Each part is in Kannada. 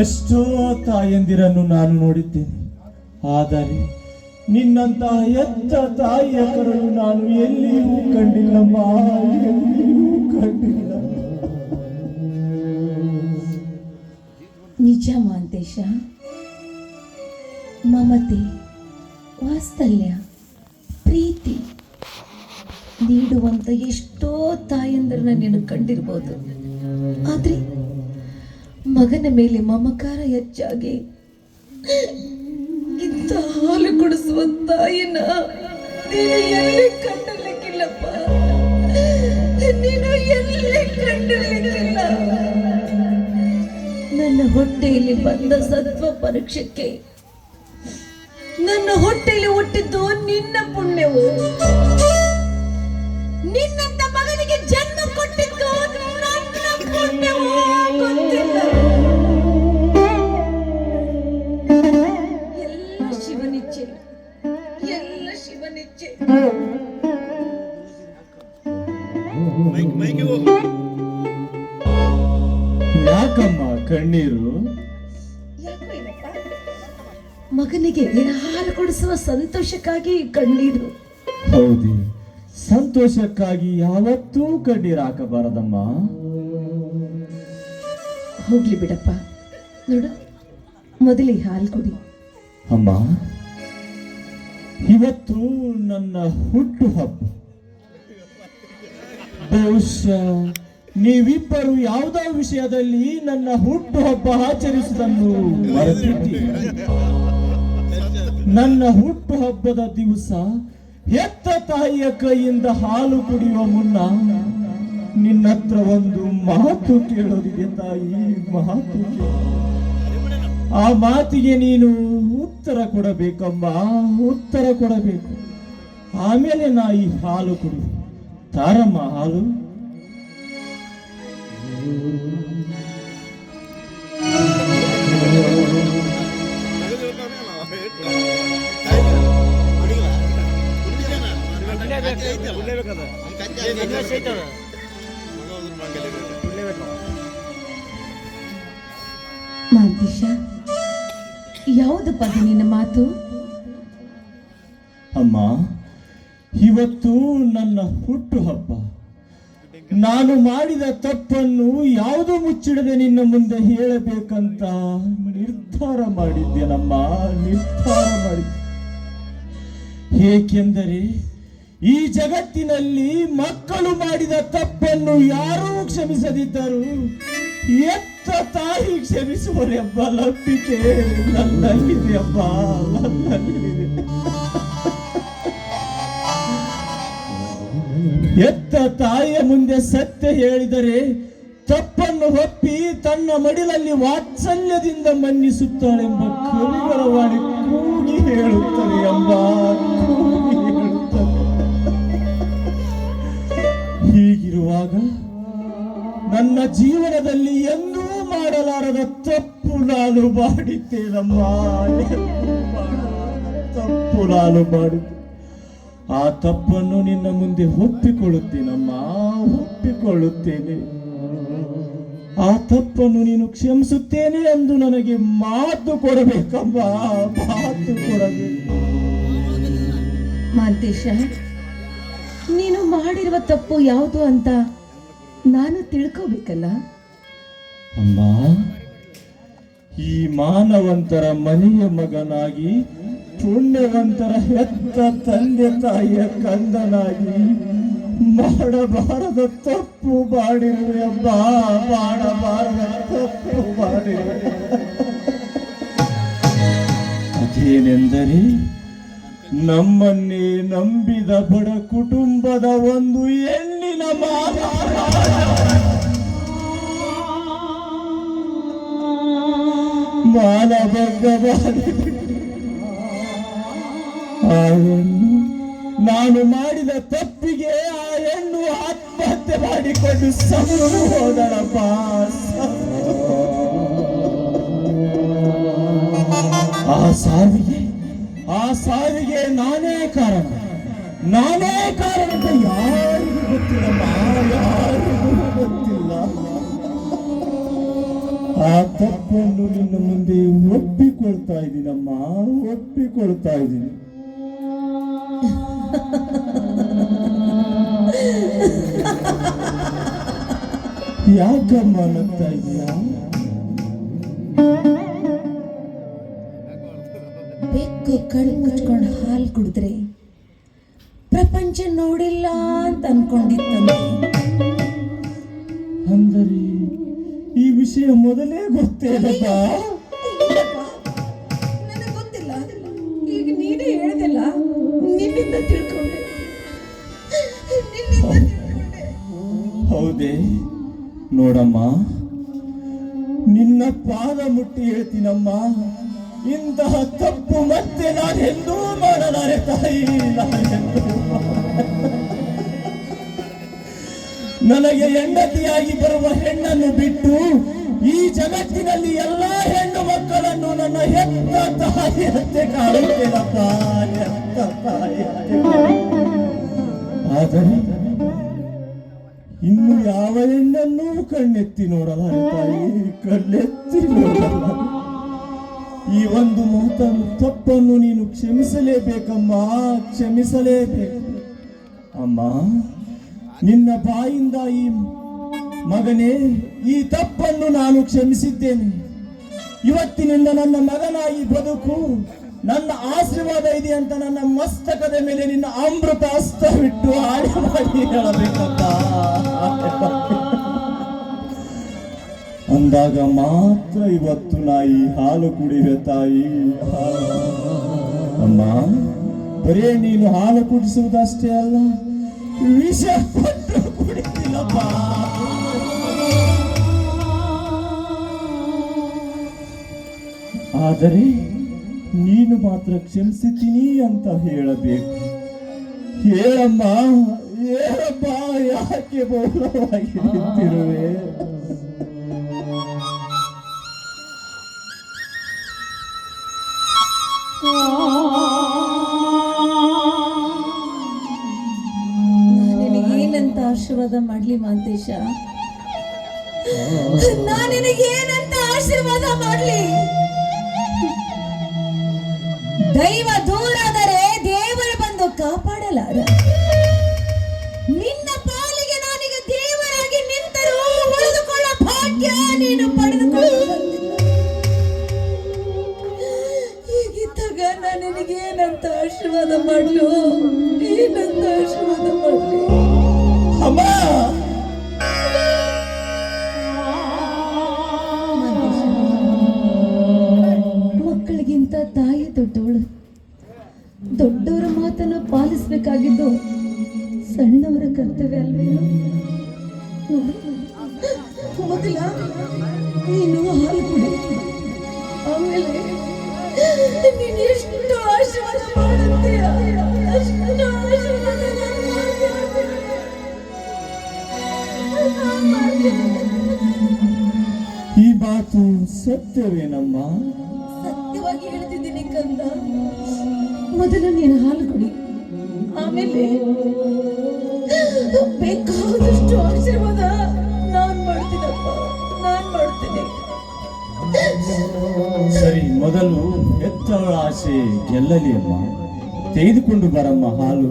ಎಷ್ಟೋ ತಾಯಂದಿರನ್ನು ನಾನು ನೋಡಿದ್ದೇನೆ. ಆದರೆ ನಿನ್ನಂತಹ ಎತ್ತ ತಾಯಿಯ ಕರಳು ನಾನು ಎಲ್ಲಿಯೂ ಕಂಡಿಲ್ಲಮ್ಮ. ಎಲ್ಲಿಯೂ ಕಂಡಿಲ್ಲ ನಿಜ ಮಾಂತೇಶ. ಮಮತೆ, ವಾತ್ಸಲ್ಯ, ಪ್ರೀತಿ ನೀಡುವಂತ ಎಷ್ಟೋ ತಾಯಂದಿರನ್ನ ನೀನು ಕಂಡಿರ್ಬೋದು. ಆದ್ರೆ ಮಗನ ಮೇಲೆ ಮಮಕಾರ ಹೆಚ್ಚಾಗಿ ಇಂಥ ಹಾಲು ಕುಡಿಸುವ ತಾಯಿನ ನನ್ನ ಹೊಟ್ಟೆಯಲ್ಲಿ ಬಂದ ಸತ್ವ ಪರೀಕ್ಷಕ್ಕೆ ನನ್ನ ಹೊಟ್ಟೆಯಲ್ಲಿ ಹುಟ್ಟಿದ್ದು ನಿನ್ನ ಪುಣ್ಯವು. ನಿನ್ನಂತ ಕಣ್ಣೀರು? ಮಗನಿಗೆ ಹಾಲು ಕೊಡಿಸುವ ಸಂತೋಷಕ್ಕಾಗಿ ಕಣ್ಣೀರು. ಹೌದು. ಸಂತೋಷಕ್ಕಾಗಿ ಯಾವತ್ತೂ ಕಣ್ಣೀರು ಹಾಕಬಾರದಮ್ಮ. ಹೋಗ್ಲಿ ಬಿಡಪ್ಪ. ನೋಡು ಮೊದಲಿಗೆ ಹಾಲು ಕೊಡಿ. ಅಮ್ಮ ಇವತ್ತು ನನ್ನ ಹುಟ್ಟು ಹಬ್ಬ. ಬಹುಶಃ ನೀವಿಬ್ಬರು ಯಾವುದೋ ವಿಷಯದಲ್ಲಿ ನನ್ನ ಹುಟ್ಟು ಹಬ್ಬ ಆಚರಿಸುವುದನ್ನು ನನ್ನ ಹುಟ್ಟು ಹಬ್ಬದ ದಿವಸ ಹೆತ್ತ ತಾಯಿಯ ಕೈಯಿಂದ ಹಾಲು ಕುಡಿಯುವ ಮುನ್ನ ನಿನ್ನ ಹತ್ರ ಒಂದು ಮಾತು ಕೇಳೋದಿದೆ ತಾಯಿ, ಮಾತು ಆ ಮಾತಿಗೆ ನೀನು ಉತ್ತರ ಕೊಡಬೇಕಮ್ಮ, ಉತ್ತರ ಕೊಡಬೇಕು. ಆಮೇಲೆ ನಾ ಈ ಹಾಲು ಕುಡಿ ತಾರಮ್ಮ ಹಾಲು ಮಾಂತೇಶ ಯಾವುದಪ್ಪ ನಿನ್ನ ಮಾತು? ಅಮ್ಮ ಇವತ್ತು ನನ್ನ ಹುಟ್ಟು ಹಬ್ಬ ನಾನು ಮಾಡಿದ ತಪ್ಪನ್ನು ಯಾವುದು ಮುಚ್ಚಿಡದೆ ನಿನ್ನ ಮುಂದೆ ಹೇಳಬೇಕಂತ ನಿರ್ಧಾರ ಮಾಡಿದ್ದೇನಮ್ಮ ನಿರ್ಧಾರ ಮಾಡಿದ್ದೆ. ಏಕೆಂದರೆ ಈ ಜಗತ್ತಿನಲ್ಲಿ ಮಕ್ಕಳು ಮಾಡಿದ ತಪ್ಪನ್ನು ಯಾರೂ ಕ್ಷಮಿಸದಿದ್ದರು ಎತ್ತ ತಾಯಿ ಕ್ಷಮಿಸುವರೆಂಬ ನಂಬಿಕೆ ನನ್ನಲ್ಲಿದೆ ಅಬ್ಬ ನನ್ನಲ್ಲಿದೆ ಎತ್ತ ತಾಯಿಯ ಮುಂದೆ ಸತ್ಯ ಹೇಳಿದರೆ ತಪ್ಪನ್ನು ಒಪ್ಪಿ ತನ್ನ ಮಡಿಲಲ್ಲಿ ವಾತ್ಸಲ್ಯದಿಂದ ಮನ್ನಿಸುತ್ತಾಳೆಂಬ ಕವಿಗಳ ಕೂಗಿ ಹೇಳುತ್ತದೆ ಎಂಬ ಹೀಗಿರುವಾಗ ನನ್ನ ಜೀವನದಲ್ಲಿ ಎಂದೂ ಮಾಡಲಾರದ ತಪ್ಪು ನಾನು ಮಾಡಿದ್ದೇನಮ್ಮ ತಪ್ಪು ನಾನು ಮಾಡಿದ್ದೆ. ಆ ತಪ್ಪನ್ನು ನಿನ್ನ ಮುಂದೆ ಒಪ್ಪಿಕೊಳ್ಳುತ್ತೇನಮ್ಮ? ಒಪ್ಪಿಕೊಳ್ಳುತ್ತೇನೆ. ಆ ತಪ್ಪನ್ನು ನೀನು ಕ್ಷಮಿಸುತ್ತೇನೆ ಎಂದು ನನಗೆ ಮಾತು ಕೊಡಬೇಕಮ್ಮ ಮಾತು ಕೊಡಬೇಕು. ಮಾಂತೇಶ ನೀನು ಮಾಡಿರುವ ತಪ್ಪು ಯಾವುದು ಅಂತ ನಾನು ತಿಳ್ಕೋಬೇಕಲ್ಲ? ಅಮ್ಮ ಈ ಮಾನವಂತರ ಮನೆಯ ಮಗನಾಗಿ ಪುಣ್ಯವಂತರ ಹೆತ್ತ ತಂದೆ ತಾಯಿಯ ಕಂದನಾಗಿ ಮಾಡಬಾರದ ತಪ್ಪು ಮಾಡಿರುವೆ ಬಾ ಮಾಡಬಾರದ ತಪ್ಪು ಮಾಡಿರುವೆ. ಅದೇನೆಂದರೆ ನಮ್ಮನ್ನೇ ನಂಬಿದ ಬಡ ಕುಟುಂಬದ ಒಂದು ಹೆಣ್ಣಿನ ಮಾನಭಂಗವಾದ ನಾನು ಮಾಡಿದ ತಪ್ಪಿಗೆ ಆ ಹೆಣ್ಣು ಆತ್ಮಹತ್ಯೆ ಮಾಡಿಕೊಂಡು ಸತ್ತು ಹೋದಳಪ್ಪ. ಆ ಸಾವಿಗೆ ಆ ಸಾವಿಗೆ ನಾನೇ ಕಾರಣ. ನಾನೇ ಕಾರಣ ಅಂತ ಯಾರಿಗೂ ಗೊತ್ತಿಲ್ಲಮ್ಮ ಯಾರಿಗೂ ಗೊತ್ತಿಲ್ಲ. ಆ ತಪ್ಪನ್ನು ನಿನ್ನ ಮುಂದೆ ಒಪ್ಪಿಕೊಳ್ತಾ ಇದ್ದೀನಮ್ಮ ಒಪ್ಪಿಕೊಳ್ತಾ ಇದ್ದೀನಿ. ಯಾಕಮ್ಮ ಅನ್ನುತ್ತಾ ಇದೀಯಾ ಬೆಕ್ಕು ಕಣ್ಣು ಮುಚ್ಕೊಂಡು ಹಾಲು ಕುಡಿದ್ರೆ ಪ್ರಪಂಚ ನೋಡಿಲ್ಲ ಅಂತ ಅನ್ಕೊಂಡಿತ್ತಂತೆ. ಅಂದರೆ ಈ ವಿಷಯ ಮೊದಲೇ ಗೊತ್ತೇನಪ್ಪ ನಿನ್ನಿಂದ ತಿಳ್ಕೊಂಡೆ. ಹೌದೇ? ನೋಡಮ್ಮ, ನಿನ್ನ ಪಾದ ಮುಟ್ಟಿ ಹೇಳ್ತೀನಮ್ಮ. ಇಂತಹ ತಪ್ಪು ಮತ್ತೆ ನಾನೆಂದೂ ಮಾಡಲಾರೆ ತಾಯಿ ನನಗೆ ಹೆಂಡತಿಯಾಗಿ ಬರುವ ಹೆಣ್ಣನ್ನು ಬಿಟ್ಟು ಈ ಜಗತ್ತಿನಲ್ಲಿ ಎಲ್ಲಾ ಹೆಣ್ಣು ಮಕ್ಕಳನ್ನು ನನ್ನ ಹೆತ್ತ ತಾಯಿಯಂತೆ ಕಾಣುತ್ತೇನಪ್ಪ ಆದರೆ ಇನ್ನು ಯಾವ ಹೆಣ್ಣನ್ನೂ ಕಣ್ಣೆತ್ತಿ ನೋಡಲ್ಲ ತಾಯಿ, ಕಣ್ಣೆತ್ತಿ ನೋಡಲ್ಲ. ಈ ಒಂದು ಮೂತ ತಪ್ಪನ್ನು ನೀನು ಕ್ಷಮಿಸಲೇಬೇಕಮ್ಮ, ಕ್ಷಮಿಸಲೇಬೇಕು. ಅಮ್ಮ, ನಿನ್ನ ಬಾಯಿಂದ ಈ ಮಗನೇ, ಈ ತಪ್ಪನ್ನು ನಾನು ಕ್ಷಮಿಸಿದ್ದೇನೆ. ಇವತ್ತಿನಿಂದ ನನ್ನ ಮಗನಾಗಿ ಬದುಕು, ನನ್ನ ಆಶೀರ್ವಾದ ಇದೆ ಅಂತ ನನ್ನ ಮಸ್ತಕದ ಮೇಲೆ ನಿನ್ನ ಅಮೃತ ಹಸ್ತವಿಟ್ಟು ಆಡಿ ಮಾಡಿ ಹೇಳಬೇಕಪ್ಪ. ಅಂದಾಗ ಮಾತ್ರ ಇವತ್ತು ನಾಯಿ ಹಾಲು ಕುಡಿವೆ ತಾಯಿ. ಅಮ್ಮ, ಬರೇ ನೀನು ಹಾಲು ಕುಡಿಸುವುದಷ್ಟೇ ಅಲ್ಲ, ವಿಷ ಕುಡಿತೀನಪ್ಪ. ಆದರೆ ನೀನು ಮಾತ್ರ ಕ್ಷಮಿಸುತ್ತೀನಿ ಅಂತ ಹೇಳಬೇಕು. ಹೇಳಮ್ಮ ಹೇಳಮ್ಮ ಯಾಕೆ ಮೌನವಾಗಿ ನಿಂತಿರುವೆ? ನಾನು ಏನಂತ ಆಶೀರ್ವಾದ ಮಾಡ್ಲಿ ಮಾಂತೇಶ? ನಾನು ನಿನಗೆ ಏನಂತ ಆಶೀರ್ವಾದ ಮಾಡ್ಲಿ? ದೈವ ದೂರಾದರೆ ದೇವರು ಬಂದು ಕಾಪಾಡಲಾರ. ನಿನ್ನ ಪಾಲಿಗೆ ನಾನೀಗ ದೇವರಾಗಿ ನಿಂತರೂ ಉಳಿದುಕೊಳ್ಳ ಭಾಗ್ಯ ನೀನು ಪಡೆದುಕೊಳ್ಳುವಂತಿಲ್ಲ ಹೀಗಿದ್ದಾಗ ನಾನು ಆಶೀರ್ವಾದ ಮಾಡಲು? ಏನಂತ ಆಶೀರ್ವಾದ ಮಾಡಲು? ಅಮ್ಮ! ತಾಯಿ ದೊಡ್ಡವಳು. ದೊಡ್ಡವರ ಮಾತನ್ನು ಪಾಲಿಸಬೇಕಾಗಿದ್ದು ಸಣ್ಣವರ ಕರ್ತವ್ಯ ಅಲ್ವೇನು? ಮೊದಲ ನೀನು ಹಾಲು ಕುಡಿ. ಆಮೇಲೆ ನೀನು ಎಷ್ಟು ಆಶೀರ್ವಾದ ಮಾಡುತ್ತೀಯ? ಆಶೀರ್ವಾದ ಈ ಮಾತು ಸತ್ಯವೇನಮ್ಮ? ಹೇಳ್ತಿದ್ದೀನಿ ಕಂದ. ಮೊದಲು ನೀನು ಹಾಲು ಕುಡಿ. ಆಮೇಲೆ ಬೇಕಾದಷ್ಟು ಆಶೀರ್ವಾದ ನಾನ್ ಮಾಡ್ತೀನಪ್ಪ, ನಾನ್ ಮಾಡ್ತೀನಿ. ಸರಿ, ಮೊದಲು ಎತ್ತವಳ ಆಸೆ ಗೆಲ್ಲಲಿ ಅಮ್ಮ? ತೆಗೆದುಕೊಂಡು ಬರಮ್ಮ ಹಾಲು.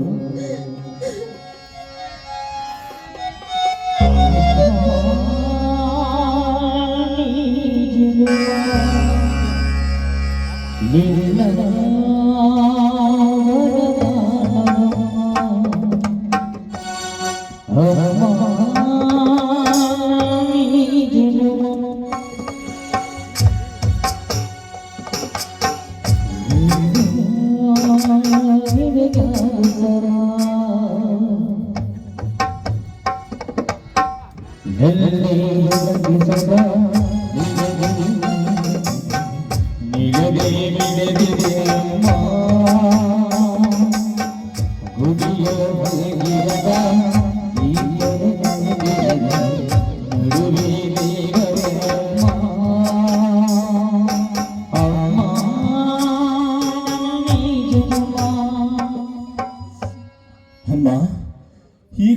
ಅಮ್ಮ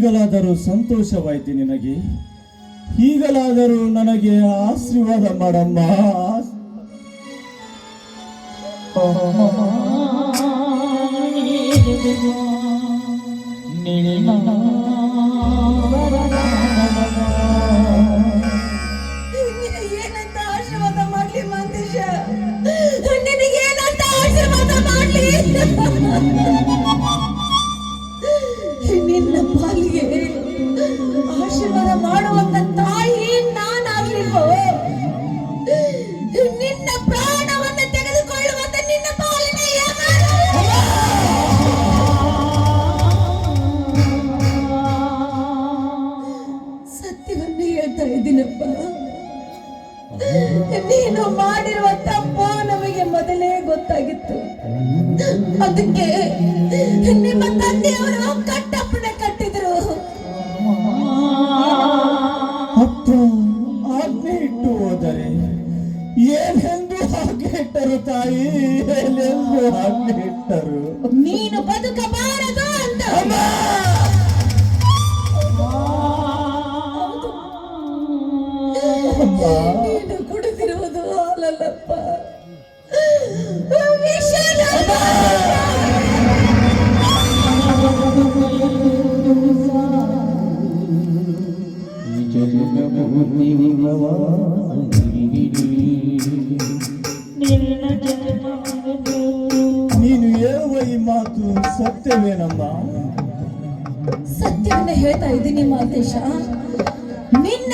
ಈಗಲಾದರೂ ಸಂತೋಷವಾಯಿತು ನಿನಗೆ. ಈಗಲಾದರೂ ನನಗೆ ಆಶೀರ್ವಾದ ಮಾಡಮ್ಮ. ಏನಂತ ಅದಕ್ಕೆ ನಿಮ್ಮ ತಂದೆಯವರು ಕಟ್ಟಪ್ಪನ ಕಟ್ಟಿದ್ರು. ಅಪ್ಪ ಆಜ್ಞೆ ಇಟ್ಟು ಹೋದರೆ ಏನೆಂದು ಆಜ್ಞೆ ಇಟ್ಟರು ತಾಯಿ? ಏನೆಂದು ಆಜ್ಞೆ ಇಟ್ಟರು? ನೀನು ಬದುಕಬಾರದು ಅಂತ. ಅಮ್ಮ! ನೀನು ಹೇಳುವ ಈ ಮಾತು ಸತ್ಯವೇನಮ್ಮ? ಸತ್ಯವನ್ನ ಹೇಳ್ತಾ ಇದ್ದೀನಿ ಮಾತೇಶ. ನಿನ್ನ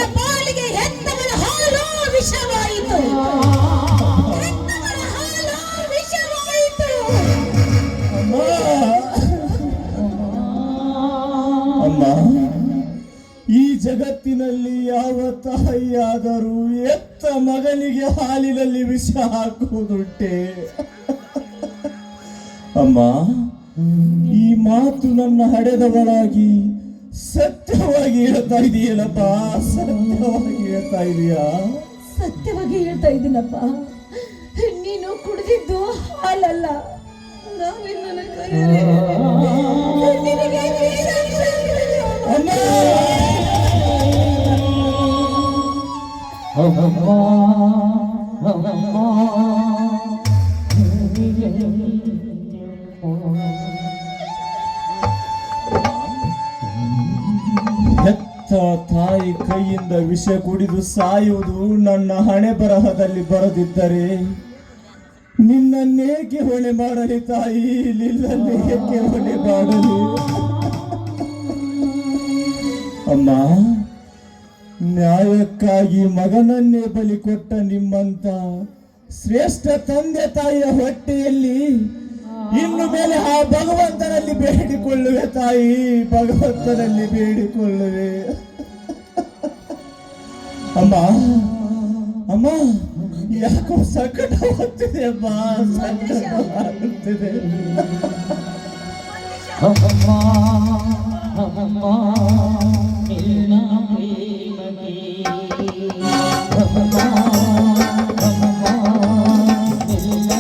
ಜಗತ್ತಿನಲ್ಲಿ ಯಾವ ತಾಯಿಯಾದರೂ ಎತ್ತ ಮಗನಿಗೆ ಹಾಲಿನಲ್ಲಿ ವಿಷ ಹಾಕುವುದುಂಟೆ. ಅಮ್ಮ, ಈ ಮಾತು ನನ್ನ ಹಡೆದವಳಾಗಿ ಸತ್ಯವಾಗಿ ಹೇಳ್ತಾ ಇದೆಯಲ್ಲಪ್ಪ. ಸತ್ಯವಾಗಿ ಹೇಳ್ತಾ ಇದೀಯಾ. ಸತ್ಯವಾಗಿ ಹೇಳ್ತಾ ಇದ್ದೀನಪ್ಪ. ನೀನು ಕುಡಿದಿದ್ದು ಹಾಲಲ್ಲ. ನಾವಿನ್ನ ಹೆತ್ತ ತಾಯಿ ಕೈಯಿಂದ ವಿಷ ಕುಡಿದು ಸಾಯುವುದು ನನ್ನ ಹಣೆ ಬರಹದಲ್ಲಿ ಬರದಿದ್ದರೆ ನಿನ್ನನ್ನೇಕೆ ಹೊಣೆ ಮಾಡಲಿ ತಾಯಿ ನಿನ್ನನ್ನೇಕೆ ಹೊಣೆ ಮಾಡಲಿ? ಅಮ್ಮ ನ್ಯಾಯಕ್ಕಾಗಿ ಮಗನನ್ನೇ ಬಲಿ ಕೊಟ್ಟ ನಿಮ್ಮಂತ ಶ್ರೇಷ್ಠ ತಂದೆ ತಾಯಿಯ ಹೊಟ್ಟೆಯಲ್ಲಿ ಇನ್ನು ಮೇಲೆ ಆ ಭಗವಂತನಲ್ಲಿ ಬೇಡಿಕೊಳ್ಳುವೆ ತಾಯಿ ಭಗವಂತನಲ್ಲಿ ಬೇಡಿಕೊಳ್ಳುವೆ. ಅಮ್ಮ ಅಮ್ಮ ಯಾಕೋ ಸಂಕಟವಾಗ್ತಿದೆ ಅಮ್ಮ ಸಂಕಟವಾಗುತ್ತಿದೆ ಅಮ್ಮ ಅಮ್ಮ.